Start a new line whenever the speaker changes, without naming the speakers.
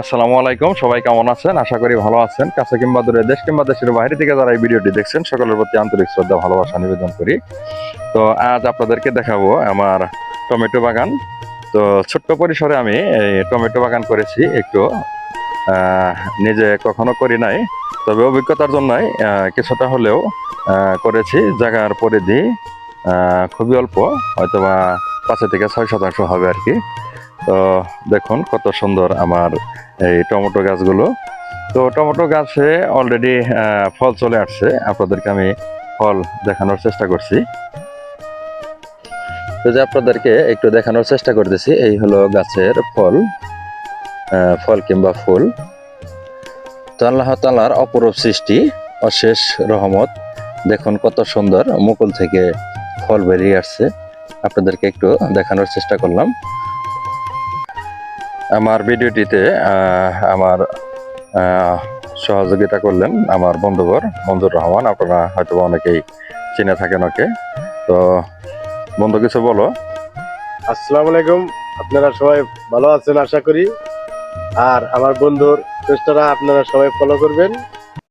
আসসালামু আলাইকুম, সবাই কেমন আছেন? আশা করি ভালো আছেন। কাছে কিংবা দূরে দেশ কিংবা দেশের বাইরে থেকে যারা এই ভিডিওটি দেখছেন, সকলের প্রতি আন্তরিক শ্রদ্ধা, ভালোবাসা নিবেদন করি। তো আজ আপনাদেরকে দেখাবো আমার টমেটো বাগান। তো ছোট্ট পরিসরে আমি এই টমেটো বাগান করেছি একটু নিজে কখনো করি নাই। তবে অভিজ্ঞতার জন্যই কিছুটা হলেও করেছি। জায়গার পরিধি খুবই অল্প, হয়তোবা পাঁচে থেকে ছয় শতাংশ হবে আর কি। তো দেখুন কত সুন্দর আমার এই টমেটো গাছগুলো। তো টমেটো গাছে অলরেডি ফল চলে আসছে। আপনাদেরকে আমি ফল দেখানোর চেষ্টা করছি। তো যে আপনাদেরকে একটু দেখানোর চেষ্টা করতেছি, এই হলো গাছের ফল ফল কিংবা ফুল। তো আল্লাহ তালার অপরূপ সৃষ্টি, অশেষ রহমত। দেখুন কত সুন্দর মুকুল থেকে ফল বেরিয়ে আসছে। আপনাদেরকে একটু দেখানোর চেষ্টা করলাম। আমার ভিডিওটিতে আমার সহযোগিতা করলেন আমার বন্ধুবর মঞ্জুর রহমান। আপনারা হয়তো অনেকেই চিনে থাকেন ওকে। তো, বন্ধু, কিছু বলো।
আসসালামু আলাইকুম। আপনারা সবাই ভালো আছেন, আশা করি। আর আমার বন্ধুর চেষ্টারা আপনারা সবাই ফলো করবেন।